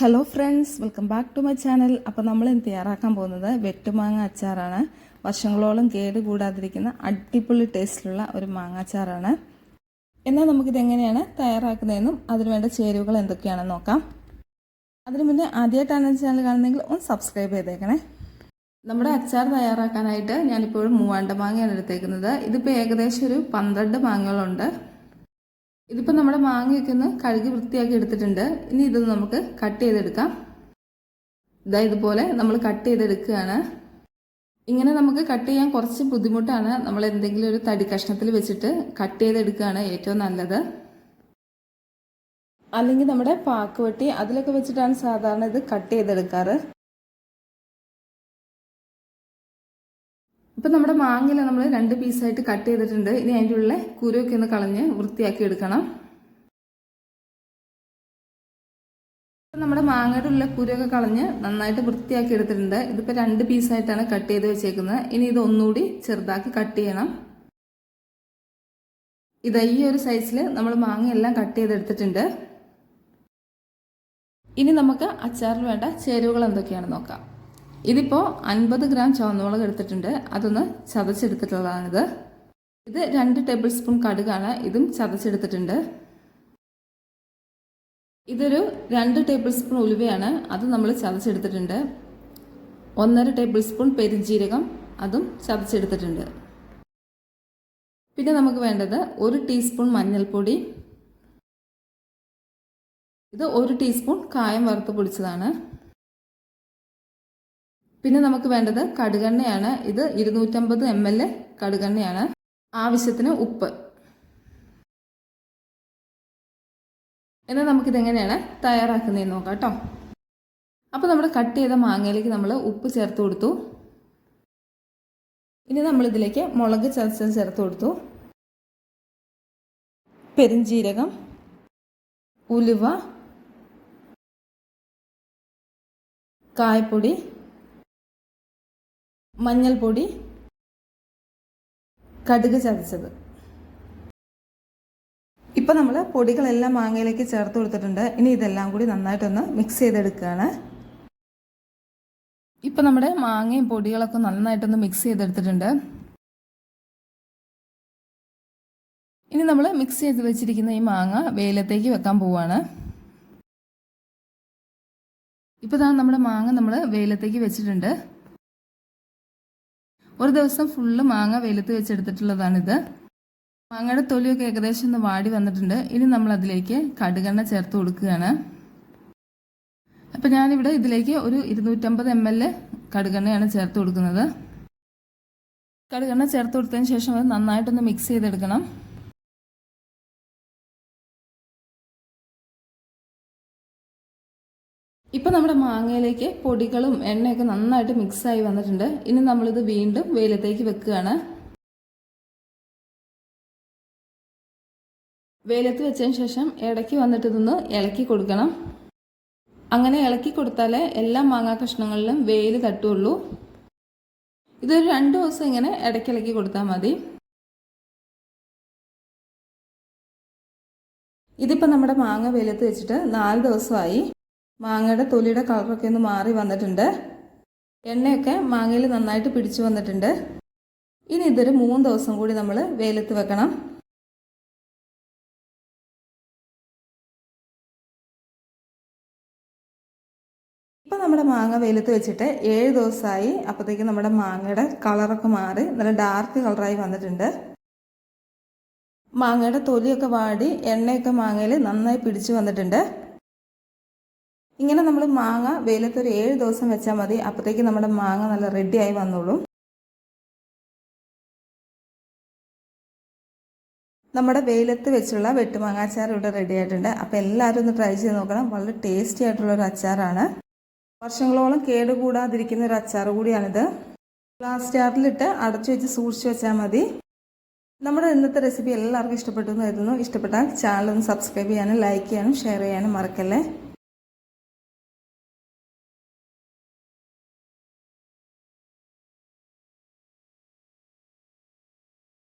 Hello friends welcome back to my channel അപ്പോൾ നമ്മൾ തയ്യാറാക്കാൻ പോകുന്നത് വെട്ടുമാങ്ങ അച്ചാറാണ്. വർഷങ്ങളോളം കേട് കൂടാതിരിക്കുന്ന അടിപൊളി ടേസ്റ്റിലുള്ള ഒരു മാങ്ങ അച്ചാറാണ്. എന്നാൽ നമുക്കിത് എങ്ങനെയാണ് തയ്യാറാക്കുന്നതെന്നും അതിനുവേണ്ട ചേരുവകൾ എന്തൊക്കെയാണെന്ന് നോക്കാം. അതിനു മുന്നേ ആദ്യമായിട്ടാണ് ചാനൽ കാണുന്നതെങ്കിൽ ഒന്ന് സബ്സ്ക്രൈബ് ചെയ്തേക്കണേ. നമ്മുടെ അച്ചാർ തയ്യാറാക്കാനായിട്ട് ഞാനിപ്പോഴും മൂവാണ്ട മാങ്ങയാണ് എടുത്തേക്കുന്നത്. ഇതിപ്പോൾ ഏകദേശം ഒരു പന്ത്രണ്ട് മാങ്ങകളുണ്ട്. ഇതിപ്പോൾ നമ്മുടെ മാങ്ങയൊക്കെ ഒന്ന് കഴുകി വൃത്തിയാക്കി എടുത്തിട്ടുണ്ട്. ഇനി ഇത് നമുക്ക് കട്ട് ചെയ്തെടുക്കാം. ഇതാ ഇതുപോലെ നമ്മൾ കട്ട് ചെയ്തെടുക്കുകയാണ്. ഇങ്ങനെ നമുക്ക് കട്ട് ചെയ്യാൻ കുറച്ച് ബുദ്ധിമുട്ടാണ്. നമ്മൾ എന്തെങ്കിലും ഒരു തടി കഷ്ണത്തിൽ വെച്ചിട്ട് കട്ട് ചെയ്തെടുക്കുകയാണ് ഏറ്റവും നല്ലത്. അല്ലെങ്കിൽ നമ്മുടെ പാക്കുവട്ടി അതിലൊക്കെ വെച്ചിട്ടാണ് സാധാരണ ഇത് കട്ട് ചെയ്തെടുക്കാറ്. ഇപ്പം നമ്മുടെ മാങ്ങയിൽ നമ്മൾ രണ്ട് പീസായിട്ട് കട്ട് ചെയ്തിട്ടുണ്ട്. ഇനി അതിന്റെ ഉള്ളിലെ കുരുവൊക്കെ ഒന്ന് കളഞ്ഞ് വൃത്തിയാക്കി എടുക്കണം. നമ്മുടെ മാങ്ങയുടെ ഉള്ളിലെ കുരുവൊക്കെ കളഞ്ഞ് നന്നായിട്ട് വൃത്തിയാക്കി എടുത്തിട്ടുണ്ട്. ഇതിപ്പോൾ രണ്ട് പീസായിട്ടാണ് കട്ട് ചെയ്ത് വെച്ചേക്കുന്നത്. ഇനി ഇത് ഒന്നുകൂടി ചെറുതാക്കി കട്ട് ചെയ്യണം. ഇത് ഈ ഒരു സൈസിൽ നമ്മൾ മാങ്ങയെല്ലാം കട്ട് ചെയ്തെടുത്തിട്ടുണ്ട് ഇനി നമുക്ക് അച്ചാറിൽ വേണ്ട ചേരുവകൾ എന്തൊക്കെയാണെന്ന് നോക്കാം. ഇതിപ്പോൾ അൻപത് ഗ്രാം ചുവന്നുമുളക് എടുത്തിട്ടുണ്ട്. അതൊന്ന് ചതച്ചെടുത്തിട്ടുള്ളതാണിത്. ഇത് രണ്ട് ടേബിൾ സ്പൂൺ കടുകാണ്. ഇതും ചതച്ചെടുത്തിട്ടുണ്ട്. ഇതൊരു രണ്ട് ടേബിൾ സ്പൂൺ ഉലുവയാണ്. അത് നമ്മൾ ചതച്ചെടുത്തിട്ടുണ്ട്. ഒന്നര ടേബിൾ സ്പൂൺ പെരുംജീരകം അതും ചതച്ചെടുത്തിട്ടുണ്ട്. പിന്നെ നമുക്ക് വേണ്ടത് ഒരു ടീസ്പൂൺ മഞ്ഞൾപ്പൊടി. ഇത് ഒരു ടീസ്പൂൺ കായം വറുത്ത് പൊടിച്ചതാണ്. പിന്നെ നമുക്ക് വേണ്ടത് കടുകെണ്ണയാണ്. ഇത് ഇരുന്നൂറ്റമ്പത് എം എൽ കടുകെണ്ണയാണ്. ആവശ്യത്തിന് ഉപ്പ്. എന്നാൽ നമുക്കിതെങ്ങനെയാണ് തയ്യാറാക്കുന്നതെന്ന് നോക്കാം കേട്ടോ. അപ്പോൾ നമ്മൾ കട്ട് ചെയ്ത മാങ്ങയിലേക്ക് നമ്മൾ ഉപ്പ് ചേർത്ത് കൊടുത്തു. ഇനി നമ്മളിതിലേക്ക് മുളക് ചതച്ചത് ചേർത്ത് കൊടുത്തു. പെരിഞ്ജീരകം ഉലുവ കായപ്പൊടി മഞ്ഞൾപ്പൊടി കടുക് ചതച്ചത്. ഇപ്പം നമ്മൾ പൊടികളെല്ലാം മാങ്ങയിലേക്ക് ചേർത്ത് കൊടുത്തിട്ടുണ്ട്. ഇനി ഇതെല്ലാം കൂടി നന്നായിട്ടൊന്ന് മിക്സ് ചെയ്തെടുക്കുകയാണ് ഇപ്പം നമ്മുടെ മാങ്ങയും പൊടികളൊക്കെ നന്നായിട്ടൊന്ന് മിക്സ് ചെയ്തെടുത്തിട്ടുണ്ട്. ഇനി നമ്മൾ മിക്സ് ചെയ്ത് വെച്ചിരിക്കുന്ന ഈ മാങ്ങ വെയിലത്തേക്ക് വെക്കാൻ പോവാണ്. ഇപ്പോൾ ഇതാ നമ്മുടെ മാങ്ങ നമ്മൾ വെയിലത്തേക്ക് വെച്ചിട്ടുണ്ട്. ഒരു ദിവസം ഫുള്ള് മാങ്ങ വെയിലത്ത് വെച്ചെടുത്തിട്ടുള്ളതാണിത്. മാങ്ങയുടെ തൊലിയൊക്കെ ഏകദേശം ഒന്ന് വാടി വന്നിട്ടുണ്ട്. ഇനി നമ്മൾ അതിലേക്ക് കടുകെണ്ണ ചേർത്ത് കൊടുക്കുകയാണ്. അപ്പം ഞാനിവിടെ ഇതിലേക്ക് ഒരു ഇരുന്നൂറ്റമ്പത് എം എൽ കടുകെണ്ണയാണ് ചേർത്ത് കൊടുക്കുന്നത്. കടുകെണ്ണ ചേർത്ത് കൊടുത്തതിന് ശേഷം അത് നന്നായിട്ടൊന്ന് മിക്സ് ചെയ്തെടുക്കണം. ഇപ്പം നമ്മുടെ മാങ്ങയിലേക്ക് പൊടികളും എണ്ണയൊക്കെ നന്നായിട്ട് മിക്സായി വന്നിട്ടുണ്ട്. ഇനി നമ്മളിത് വീണ്ടും വെയിലത്തേക്ക് വെക്കുകയാണ്. വെയിലത്ത് വെച്ചതിന് ശേഷം ഇടയ്ക്ക് വന്നിട്ട് ഇതൊന്ന് ഇളക്കി കൊടുക്കണം. അങ്ങനെ ഇളക്കി കൊടുത്താലേ എല്ലാ മാങ്ങാ കഷ്ണങ്ങളിലും വെയിൽ തട്ടുള്ളൂ. ഇതൊരു രണ്ട് ദിവസം ഇങ്ങനെ ഇടയ്ക്ക് ഇളക്കി കൊടുത്താൽ മതി. ഇതിപ്പോൾ നമ്മുടെ മാങ്ങ വെയിലത്ത് വെച്ചിട്ട് നാല് ദിവസമായി. മാങ്ങയുടെ തൊലിയുടെ കളറൊക്കെ ഒന്ന് മാറി വന്നിട്ടുണ്ട്. എണ്ണയൊക്കെ മാങ്ങയിൽ നന്നായിട്ട് പിടിച്ചു വന്നിട്ടുണ്ട്. ഇനി ഇതൊരു മൂന്ന് ദിവസം കൂടി നമ്മൾ വെയിലത്ത് വെക്കണം. ഇപ്പം നമ്മുടെ മാങ്ങ വെയിലത്ത് വെച്ചിട്ട് ഏഴ് ദിവസമായി അപ്പോഴത്തേക്ക് നമ്മുടെ മാങ്ങയുടെ കളറൊക്കെ മാറി നല്ല ഡാർക്ക് കളറായി വന്നിട്ടുണ്ട്. മാങ്ങയുടെ തൊലിയൊക്കെ വാടി എണ്ണയൊക്കെ മാങ്ങയിൽ നന്നായി പിടിച്ചു വന്നിട്ടുണ്ട്. ഇങ്ങനെ നമ്മൾ മാങ്ങ വെയിലത്ത് ഒരു ഏഴ് ദിവസം വെച്ചാൽ മതി. അപ്പോഴത്തേക്ക് നമ്മുടെ മാങ്ങ നല്ല റെഡിയായി വന്നോളും. നമ്മുടെ വെയിലത്ത് വെച്ചുള്ള വെട്ടുമാങ്ങ അച്ചാർ ഇവിടെ റെഡി ആയിട്ടുണ്ട്. അപ്പോൾ എല്ലാവരും ഒന്ന് ട്രൈ ചെയ്ത് നോക്കണം. വളരെ ടേസ്റ്റി ആയിട്ടുള്ള ഒരു അച്ചാറാണ്. വർഷങ്ങളോളം കേടുകൂടാതിരിക്കുന്ന ഒരു അച്ചാർ കൂടിയാണിത്. ഗ്ലാസ് ജാറിലിട്ട് അടച്ചു വെച്ച് സൂക്ഷിച്ചു വെച്ചാൽ മതി. നമ്മുടെ ഇന്നത്തെ റെസിപ്പി എല്ലാവർക്കും ഇഷ്ടപ്പെട്ടു എന്ന് കരുതുന്നു. ഇഷ്ടപ്പെട്ടാൽ ചാനൽ ഒന്ന് സബ്സ്ക്രൈബ് ചെയ്യാനും ലൈക്ക് ചെയ്യാനും ഷെയർ ചെയ്യാനും മറക്കല്ലേ?